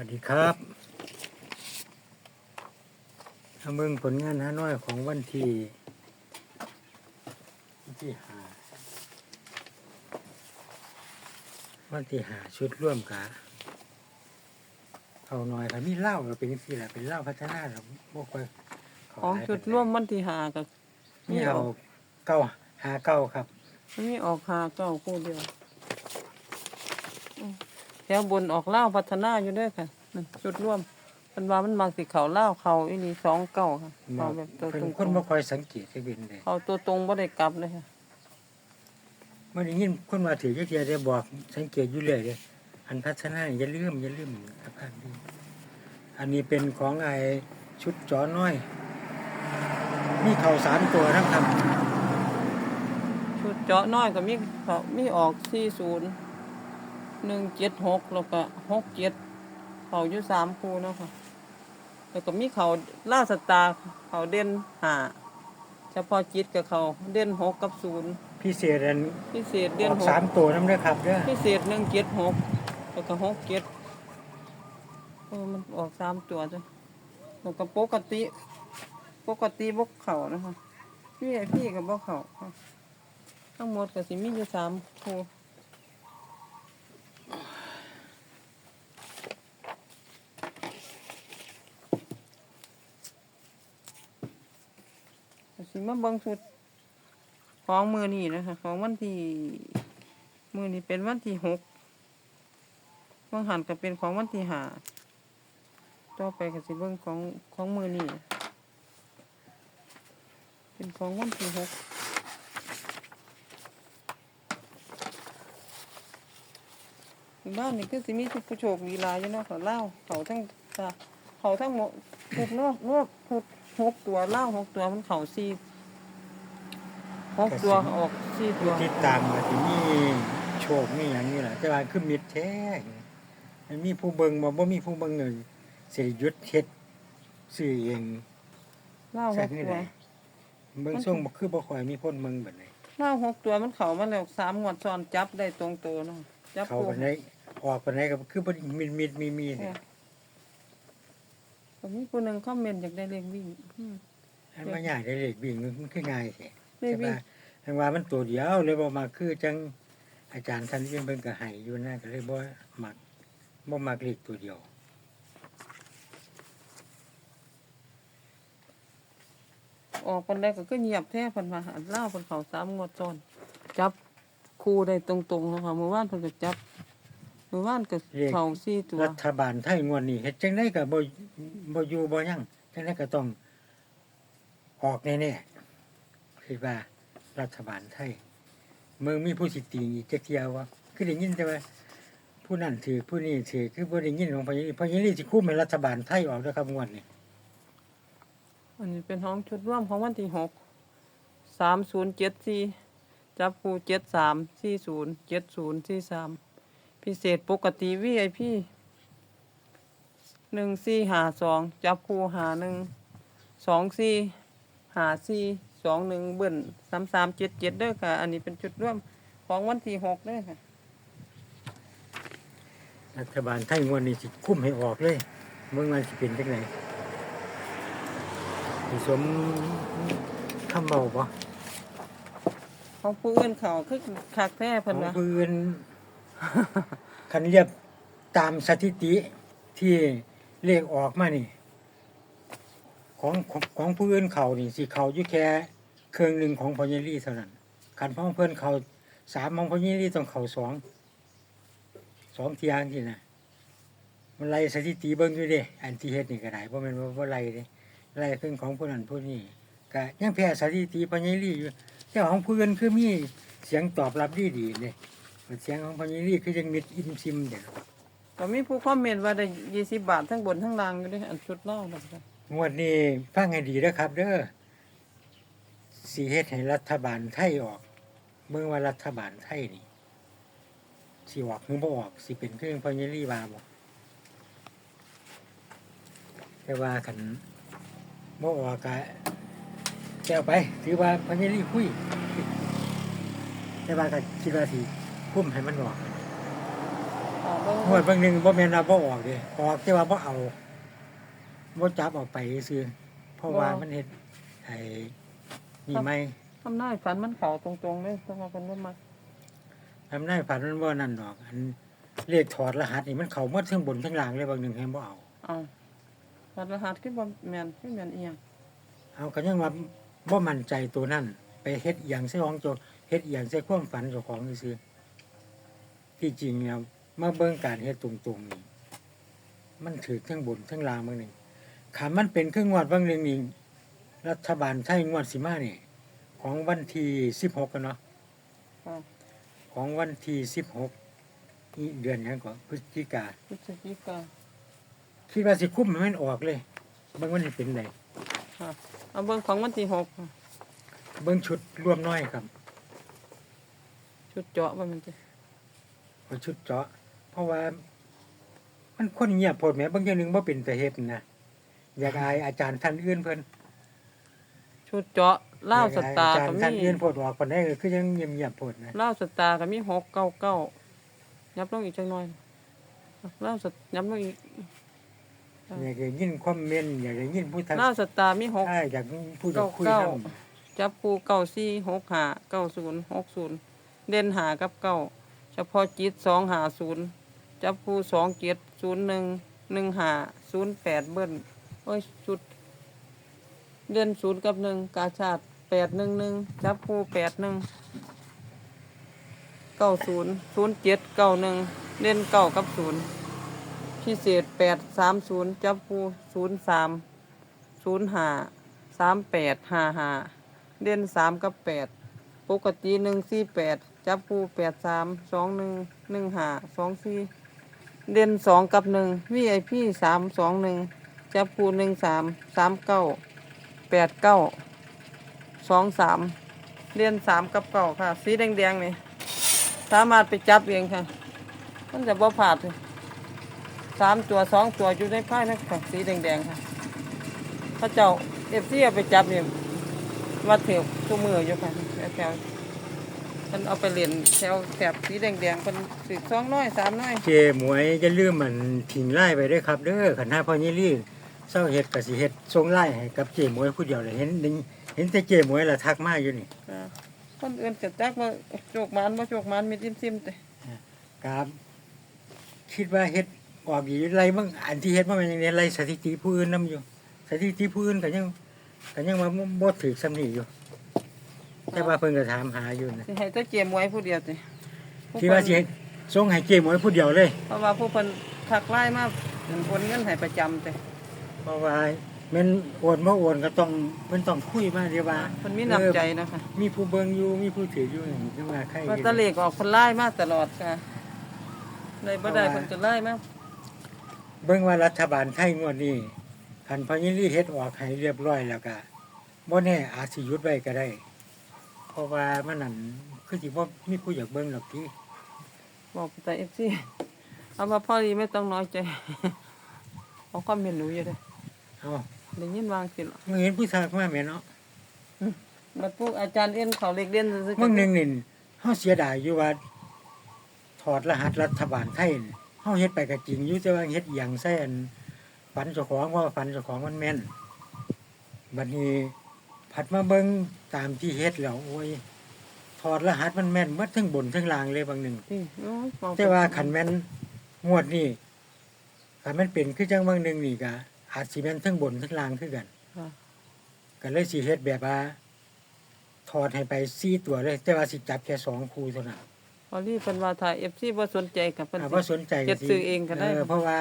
วัสดีครับเอาเบิ่งผลงานฮานอยของวันที่วันที่หาวันที่หาชุดร่วมกะเอาหน่อยครับมีเหล้าก็เป็นสิแหละเป็นเหล้าพัฒนาครับพวกไปของจุดร่วมมันที่หากับมีเอาเก้าหาเก้าครับ มันมีออกหาเก้าคู่เดียวอืม แถวบนออกเล่าวพัฒนาอยู่ด้วยค่ะนั่นจุดร่วมมันว่ามันมักสิเขาเล่าวเขาอีนี่สองเก้าค่ะเขาแบบตัวเป็นตรงคนบ่คอยสังเกตจะเป็นเลยเขาตัวตรงบ่ได้กลับเลยค่ะเมื่อได้ยินคนมาถือเจ้าเทียได้บอกสังเกตอยู่เลยเลยอันพัฒนาอย่าลืมอย่าลืมอาภาพดีอันนี้เป็นของไอชุดจอน้อยมีเข่าสามตัวทั้งคชุดเจาะน้อยก็มีเขามีออกสี่ศูนย์ หนึ่งเจ็ดหกแล้วก็หกเจ็ดเขาอยู่สามคู่เนาะค่ะแล้วก็มีเขาล่าสตาร์เขาเด่นหาเฉพาะจิตกับเขาเด่นหกกับศูนย์ำพิเศษอันพิเศษอเดือนอกหสากมตัวน้ำเด้อครับเด้อพิเศษหนึ่งเจ็ดหกแล้วก็หกเจ็ดเออมันออกสามตัวจ้ะแล้วก็ปกติ ปกติบกเข่านะคะพี่ไอพี่กับบกเข่าค่ะทั้งหมดก็สิมีอยู่สามคู่ สิมาเบิ่งชุดของมือนี่นะคะ ของวันที่มือนี้เป็นวันที่หกบางหันก็เป็นของวันที่ห้าต่อไปก็สิเบิ่งของของมือนี้เป็นของวันที่หกบ้านนี่ก็สิมีผู้โชคดีหลายอยู่เนาะเขาเล่าเขาทั้งตาเขาทั้งหมดหกนอกนอกหกหกตัวเล่าหกตัวมันเขาสี่ หกตัวออกสี่ตัวติดตามมาที่นี่โชคมีอย่างนี้แหละแต่ว่าคือมิดแท้มันมีผู้เบิ่งบ่บ่มีผู้เบิ่งเลยสิหยุดเฮ็ดซื้อเองเล่าหใช่กคือตัวไดเบิ่งส่งบ่คือบ่ค่อยมีคนเบิ่งบัดนี้เล่าหกตัวมันเขามาแล้วสามงวดซ้อนจับได้ตรงตัวเนาะจับเขาปูบัดนี้ออกบัดนี้ก็คือบ่มีมีมีมีเนี่ยก็มีผู้หนึ่งคอมเมนต์อยากได้เลขวิ่งอืมอันมาใหญ่ได้เลขวิ่งมันคือง่ายแท้เลข ใช่วิ่งปะทังว่ามันตัวเดียวเลยบ่มาคือจังอาจารย์ท่านที่เพิ่นก็ให้อยู่นะก็เลยบ่มักบ่มักเลขตัวเดียวออกคนแรกก็คือเงียบแท้เพิ่นมาหาเล่าเพิ่นเขาสามงวดซ้อนจับคู่ได้ตรงๆนะคะเมื่อวานเพิ่นก็จับเมื่อวานก็เขาสี่ตัวรัฐบาลไทยงวดนี้เฮ็ดจังไดก็บ่บ่อยู่บ่ยังจังไดก็ต้องออกแน่ๆ คิดว่ารัฐบาลไทยเมืองมีผู้สิตีอีกจักเทียวว่าคือได้ยินแต่ว่าผู้นั้นถือผู้นี้ถือคือบ่ได้ยินของพญานีพญานี่สิคุมให้รัฐบาลไทยออกเด้อครับงวดนี้อันนี้เป็นห้องชุดร่วมของวันที่หกสามศูนย์เจ็ดสี่จับคู่เจ็ดสามสี่ศูนย์เจ็ดศูนย์สี่สามพิเศษปกติวีไอพีหนึ่งสี่หาสองจับคู่หาหนึ่งสองสี่หาสี่ องหนึ่งเบิ่นสามสามเจ็ดเจ็ดเด้อค่ะ อันนี้เป็นจุดร่วมของวันที่หกเด้อค่ะ รัฐบาลไทยงวดนี้สิคุมให้ออกเลยเมืองมันสิเป็นจังไดสิสมคำเบาบ่ของผู้อื่นเขาคือคักแท้ขเพิ่อนงว่าปืน คันเรียบตามสถิติที่เลขออกมานี่ ของของของผู้อื่นเขานี่สิเขาอยู่แค่ เครื่องหนึ่งของพญาลีเท่านั้นคันพ้องเพื่อนเขาสามของพญาลีต้องเขาสองสองเทียงที่นะมันไล่สถิติเบิ่งอยู่เด้อันที่เฮ็ดนี่ก็ได้เพราะมันว่าบ่ไล่เด้ไล่เครื่องของผู้นั้นผู้นี้ก็ยังแพ้สถิติพญาลีอยู่แต่ของผู้อื่นคือมีเสียงตอบรับดีดีๆเลยเสียงของพญาลีคือยังมิดอิมซิมเด้ก็มีผู้คอมเมนต์ว่าได้ยี่สิบบาททั้งบนทั้งล่างอยู่เด้ออันชุดเล่าแบบนี้งวดนี้ฟังให้ดีนะครับเด้อ สีเฮ็ดให้รัฐบาลไทยออก เมื่อว่ารัฐบาลไทยนี่สิออกหรือบ่ออกสิเป็นเครื่องพญาลีบาบ่แต่ว่าคันบ่ออกก็แก้วไป ถือว่าพญาลีคุย แต่ว่าก็คิดว่าสิพุ่มให้มันออกเอางงวดบางหนึงบ่แม่นว่าบ่ออกเด้ออกแต่ว่าบ่เอาบ่จับออกไปซื่อเพราะว่ามันเฮ็ดไอ้ นี่ไม่ทำนายฝันมันเข้าตรงๆเลยเพราะว่าเพิ่นบ่มักทำได้ผ่านมันบ่นั่นดอก อันเลขถอดรหัสนี่มันเข้าหมดทั้งบนทั้งล่างเลยบางหนึงแฮงบ่เอาเอาวัดรหัสคือบ่แม่นคือแม่นอีหยังเอาก็ยังว่าบ่มั่นใจตัวนั้นไปเฮ็ดอหย่างใส่ของโจรเฮ็ดอหย่างใส่ความฝันเจ้าของซื่อๆที่จริงแล้วมาเบิ่งการเฮ็ดตรงๆนี่มันถือทั้งบนทั้งล่างบางหนึงขามันเป็นเครื่องงวดบางหนึงนี่ รัฐบาลไทยงวดสิมานี่ของวันที่16กันเนาะค่ะของวันที่16นี่เดือนหยังก่อนพฤศจิกาพฤศจิกาคิดว่าสิคุ้มให้มันออกเลยเบิ่งวันนี้เป็นไดค่ะเอาเบิ่งของวันที่หกค่ะเบิ่งชุดร่วมน้อยครับชุดเจาะบ่แม่นติเอาชุดเจาะ เพราะว่า มันคนเงียบโพดแหมบางอย่างหนึงบ่เป็นแต่เฮ็ดนะอยากอายอาจารย์ท่านอื่นเพิ่น ชุดเจาะลาวสตาร์อยกก็อายอาจารย์ท่านมีอื่นโพดออกปานใดก็คือยังเงียบๆโพดนะลาวสตาร์ก็มี699ยับลงอีกจังหน่อยลาวสยับลงอีกอยากได้ยินคอมเมนต์อยากได้ยินผู้ทักลาวสตาร์มีหกทายอยากผู้จะคุยเก้านํเก้าจับคู่เก้าสี่หกหาเก้าศูนย์หกศูนย์เด่นหากับเก้าเฉพาะจิตสองหาศูนย์จับคู่สองเจ็ดศูนย์หนึ่งหนึ่งหาศูนย์แปดเบิ้ลโอ้ยชุด เด่นศูนย์กับหนึ่งกาชาติแปดหนึ่งหนึ่งจับคู่แปดหนึ่งเก้าศูนย์ศูนย์เจ็ดเก้าหนึ่งเด่นเก้ากับศูนย์พิเศษแปดสามศูนย์จับคู่ศูนย์สามศูนย์หาสามแปดห้าห้าเด่นสามกับแปดปกติหนึ่งสี่แปดจับคู่แปดสามสองหนึ่งหนึ่งห้าสองสี่เด่นสองกับหนึ่งวีไอพีสามสองหนึ่งจับคู่หนึ่งสามสามเก้า แปดเก้าสองสามเด่นสามกับเก้าค่ะ สีแดงๆนี่สามารถไปจับเองค่ะ มันจะบ่ผาดสามตัวสองตัวอยู่ในไพ่นั่นค่ะสีแดงๆค่ะพระเจ้าเอฟซีเอาไปจับเองว่าเถียวตัวมืออยู่ค่ะแถวมันเอาไปเรียนแถวแถบสีแดงๆเป็นสีสองน้อยสามน้อย เจหมวยจะลืมมันทิ้งไล่ไปเด้ครับ เด้อคันห้าพ่อยี่ลี่ เศร้าเฮ็ดก็สิเฮ็ดส่งไล่ให้กับเจหมวยผู้เดียวเลยเห็นเห็นแต่เจหมวยละทักมาอยู่นี่อ่าคนอื่นจะจักว่าโจกมันว่าโจกมันมีซิมซิมๆแต่ครับ คิดว่าเฮ็ดออกอยู่ไรบ้างอันที่เฮ็ดมามันยังไงไรสถิติผู้อื่นนํอยู่สถิติผู้อื่นก็ยังก็ยังมาบ่ถือสำนีอยู่ แต่ว่าเพิ่นก็ถามหาอยู่นะสิให้แตัวเจียมไว้ผู้เดียวติคิดว่าสิให้ส่งให้เจหมวยผู้เดียวเลย เพราะว่าผู้เพิ่นทักไล่มาเพิ่นโอนเงินให้ประจำแต่ เพราะว่าแมันโอนบ่โอนก็ต้องเพิ่นต้องคุยมาเดียวว่าเพิ่นมีน้ำใจนะคะมีผู้เบิ่งอยู่มีผู้ถืออยู่นี่จังว่าใครว่าแตะเลขออกเพิ่นไล่มาตลอดค่ะได้บ่ได้เพิ่นก็ไล่มาเบิ่งว่ารัฐบาลไทยงวดนี้คันพญิรีเฮ็ดออกให้เรียบร้อยแล้วก็บ่แน่อาจสิหยุดไว้ก็ได้ เพราะว่ามันนั่นคือสิบ่มีผู้อยากเบิ่งหรอกที่บอกแต่ FC เอามาพอดีไม่ต้องน้อยใจเอาความเห็นหนูอยู่เด้ อเอ้าได้ยินวางสิล่ะมึงเห็นผู้ชายมาแม่เนาะบัดพวกอาจารย์เอ็นเขาเล็กเด่นซื่อๆมึงหนึงนี่เฮาเสียดายอยู่ว่าถอดรหัสรัฐบาลไทยนี่เฮาเฮ็ดไปก็จริงอยู่แต่ว่าเฮ็ดอหยังใส่อันฝันเจ้าของว่าฝันเจ้าของมันแม่นบัดนี้ผัดมาเบิ่งตามที่เฮ็ดแล้วโอ้ยถอดรหัสมันแม่นหมดทั้งบนทั้งล่างเลยบางหนึงนี่โอ้ยเบแต่ว่าขันแม่นงวดนี่ขันแม่นเป็นคือจังบางหนึ่งนี่ก็ อาจสิแม่นทั้งบนทั้งล่างคือกันค่ะ ก็เลยสิเฮ็ดแบบว่าถอดให้ไปสี่ตัวเลย แต่ว่าสิจับแค่สองคู่เท่านั้นพอรีเพิ่นว่าถ้า FC บ่สนใจกับเพิ่นถ้าสิว่าสนใจเฮ็ดซื้อเองก็ได้เพราะว่า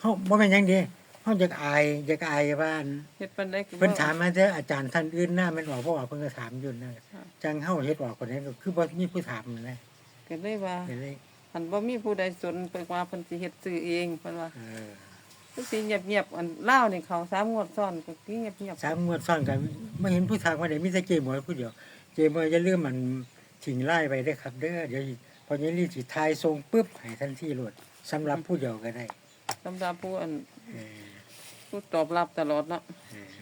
เฮาบ่แม่นหยังเดีเฮาอยากอายอยากอายว่าอันเฮ็ดปานใดก็บ่ เพิ่นถามมาแต่อาจารย์ท่านอื่นหน้ามันออกบ่ออกเพิ่นก็ถามอยู่นะค่ะ จังเฮาเฮ็ดออกคนนี้ก็คือบ่มีผู้ถามนั่นแหละก็เลยว่าก็เลยหันบ่มีผู้ใดสนเพิ่นว่าเพิ่นสิเฮ็ดซื้อเองเพิ่นว่า เออ คือสิเงียบๆอันลาวนี่เขาสามงวดซ้อนก็คือเงียบสามงวดซ้อนกันไม่เห็นผู้ทางมาไหนมีแต่เจหมวยผู้เดียว เจหมวยจะเลื่อมมันถิงไล่ไปได้อครับ เด้อเดี๋ยวพอนี้รีบสิทายทรงปุ๊บให้ทันทีโหลดสำหรับผู้เดียวก็ได้ๆสำหรับผู้อันเออผู้ตอบรับตลอดเนาะเออ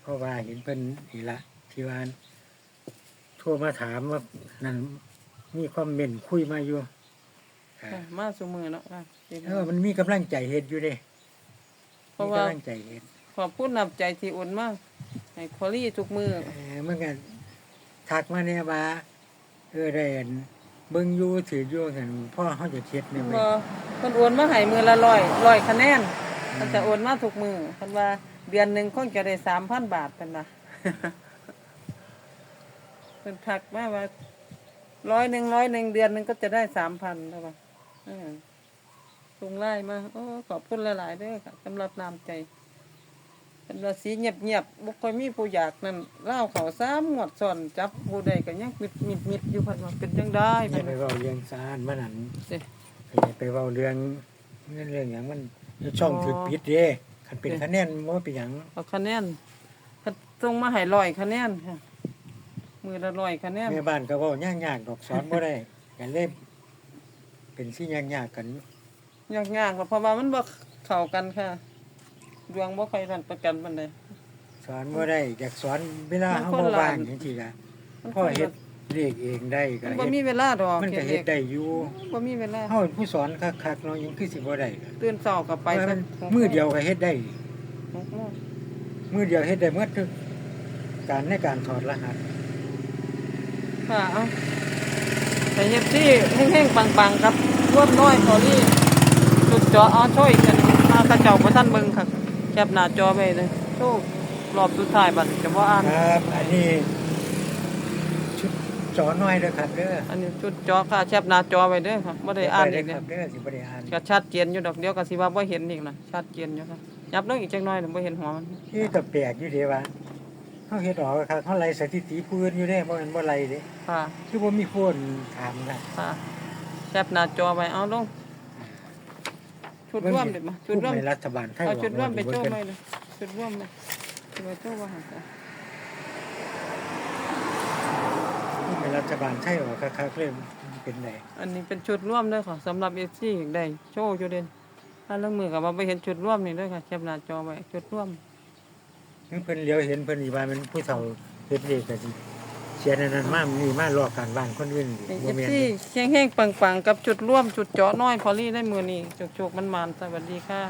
เพราะว่าเห็นเพิ่นนี่ละที่ว่าโทั่วมาถามว่านั่นมีความเม่นคุยมาอยู่ก็ค่ะค่ะมาซุมือเนาะค่ะเออมันมีกำลังใจเฮ็ดอยู่เด้ เพราะมีว่ากำลังใจเฮ็ดขอบคุณนำใจที่โอนมาให้คอรี่ทุกมือเออมันก็ทักมาเนี่ยว่าเออได้อันเบิ่งอยู่ถืออยู่กันพ่อเฮาจะเฮ็ดเนี่ยบ่เว้ยเพิ่นโอนมาให้มือละร้อยร้อยคะแนนเพิ่นจะโอนมาทุกมือเพิ่นว่าเดือนหนึงคงจะได้3,000บาทเพิ่นว่าเพิ่นทักมาว่าร้อยหนึ่งร้อยหนึ่งเดือนหนึงก็จะได้3,000แล้วว่าเออ ส่งไลน์มาโอ้ขอบคุณหลายๆเด้อค่ะสำหรับน้ำใจเพิ่นว่าสีเงียบๆบ่ค่อยมีผู้อยากนั่นเล่าวเขาซ้ำหมวดซ่อนจับผู้ใดก็ยังมิดๆๆอยู่เพิ่นว่าเป็นจังได๋อย่าเพิ่นไปว่าเว้าเรื่องสารมันนั่นสิอย่าไปเว้าเรื่องเรื่องเรื่องหยังมันช่องถูกปิดเด้คันเป็นคะแนนบ่เป็นหยังเอาคะแนนก็ส่งมาให้ร้อยคะแนนค่ะมือละร้อยคะแนนแม่บ้านก็เว้ายากๆดอกสอนบ่ได้กันเลยเป็นสิยากๆกัน ยากๆเพราะว่ามันบ่เข้ากันค่ะ ดวงบ่ค่อยทันประกันปานใด สอนบ่ได้อยากสอนเวลาเฮามันคนบ่ละว่างจังซี่ล่ะมันพ่อเฮ็ดเลขเองได้ก็มันบ่เฮ็ดมีเวลาดอกมันก็เฮ็ดได้อยู่บ่มีเวลา เฮาเป็นผู้สอนคักๆเนาะยังคือสิบ่ได้ตื่นเช้าก็ไปไปสัมักนหกมือเดียวก็เฮ็ดได้ หกโมงมือเดียวเฮ็ดได้หมดทุกการในการถอดรหัส ค่ะ เอาแต่เฮ็ดที่แห้งๆปังๆครับรวบน้อยพอลี่ จุดเจาะเอาช่วยกันมากระเจ้าบ่ทันเบิ่งค่ะแคปหน้าจอไว้เลยโชครอบสุดท้ายบัดจะบ่อ่านครับ อันนี้ ชุดจอน้อยเด้อครับเด้ออันนี้ชุดจอค่ะแคปหน้าจอไว้เด้อค่ะบ่ได้อ่านเด้อีอกคเด้รัอบเด้อสิบ่ได้อ่านก็ชัดเจนอยู่ดอกเดียวก็สิว่าบ่เห็นอีกนะชัดเจนอยู่ค่ะยับลงอีกจักหน่อยน่ะบ่เห็นหัวมันที่ก็แปลกอยู่เด้ว่าเฮาเฮ็ดออกครับเฮาไล่สถิติผู้อื่นอยู่เด้บ่แม่นบ่ไล่เด้ค่ะคือบ่มีคนถามนะค่ะแคปหน้าจอไว้เอาลง ชุดร่วมเด็ดมาชุดร่วมในรัฐบาลไทยเอาชุดร่วมไปว่าโจ้เบิ่งไปกันเลยชุดร่วมเลยชุดไปโจ้ว่าหาจ้ะในรัฐบาลไทยออกคักๆเลยเป็นไดอันนี้เป็นชุดร่วมเด้อค่ะสำหรับ FC อีกได้โชว์อยู่เด่นถ้าเรื่องมือกับว่าไปเห็นชุดร่วมนี่เด้อค่ะแคปหน้าจอไว้ชุดร่วมคือเพิ่นเลี้ยวเห็นเพิ่นสิว่ามันผู้เฒ่าเฮ็ดเลขก็สิ เสียนั่นนั่นมานี่มารอการบ้านคนอื่นอีกเป็นบ่แม่น FC เด้แห้งๆปังๆ กับจุดร่วมจุดเจาะน้อยพอลี่ได้มือนี่จุกๆมันๆสวัสดีค่ะ